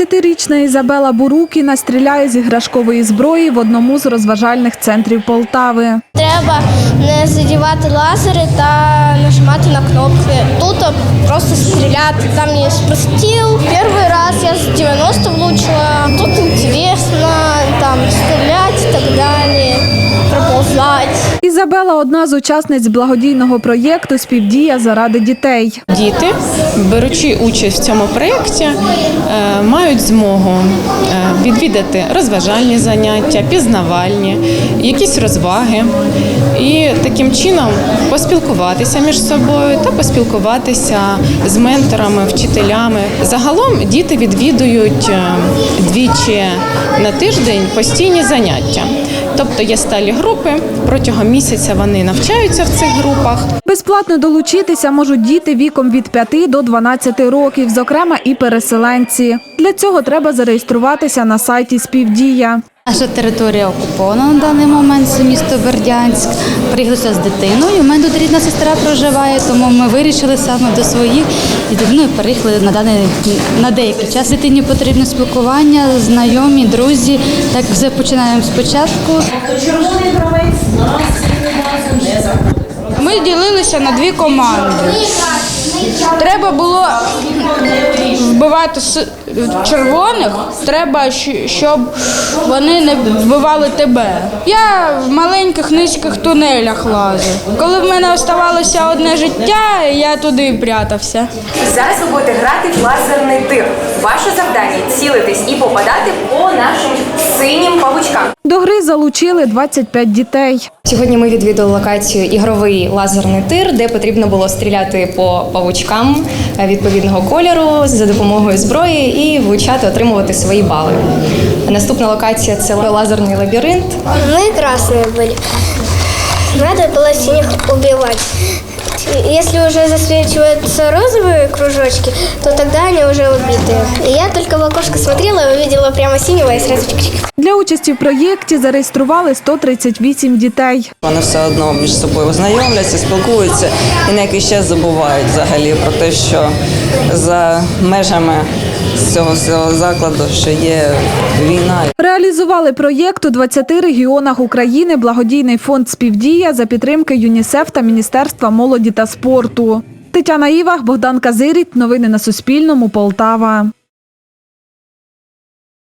Десятирічна Ізабела Бурукіна стріляє з іграшкової зброї в одному з розважальних центрів Полтави. Треба не задівати лазери та нажимати на кнопки. Тут просто стріляти. Там є простіл. Перший раз я з 90 влучила. Тут інтересно, Ізабела одна з учасниць благодійного проєкту Співдія заради дітей. Діти, беручи участь в цьому проєкті, е, мають змогу е, відвідати розважальні заняття, пізнавальні, якісь розваги і таким чином поспілкуватися між собою та поспілкуватися з менторами, вчителями. Загалом діти відвідують е, двічі на тиждень постійні заняття. Тобто є сталі групи, протягом місяця вони навчаються в цих групах. Безплатно долучитися можуть діти віком від 5 до 12 років, зокрема і переселенці. Для цього треба зареєструватися на сайті Співдія. Наша територія окупована на даний момент, це місто Бердянськ. Приїхалися з дитиною. У мене тут рідна сестра проживає, тому ми вирішили саме до своїх і дитиною переїхали на даний на деякий час. Дитині потрібне спілкування, знайомі, друзі. Так все починаємо спочатку. Ми ділилися на дві команди. Треба було вбивати червоних, треба, щоб вони не вбивали тебе. Я в маленьких низьких тунелях лазив. Коли в мене оставалося одне життя, я туди прятався. Зараз ви будете грати в лазерний тир. Ваше завдання цілитись і попадати по нашим синім павучкам. До гри залучили 25 дітей. Сьогодні ми відвідали локацію ігровий лазерний тир, де потрібно було стріляти по павучкам е, відповідного кольору за допомогою зброї і влучати, отримувати свої бали. Наступна локація це лазерний лабіринт. Мы красные были. Надо было синих убивать. Если уже засвечиваются розовые кружочки, то тогда они уже убитые. И я только в окошко смотрела и увидела прямо синего и сразу чик-чик. Для участі в проєкті зареєстрували 138 дітей. Вони все одно між собою знайомляться, спілкуються і на якийсь час забувають взагалі про те, що за межами цього всього закладу ще є війна. Реалізували проєкт у 20 регіонах України благодійний фонд Співдія за підтримки ЮНІСЕФ та Міністерства молоді та спорту. Тетяна Івах, Богдан Казиріт. Новини на Суспільному. Полтава.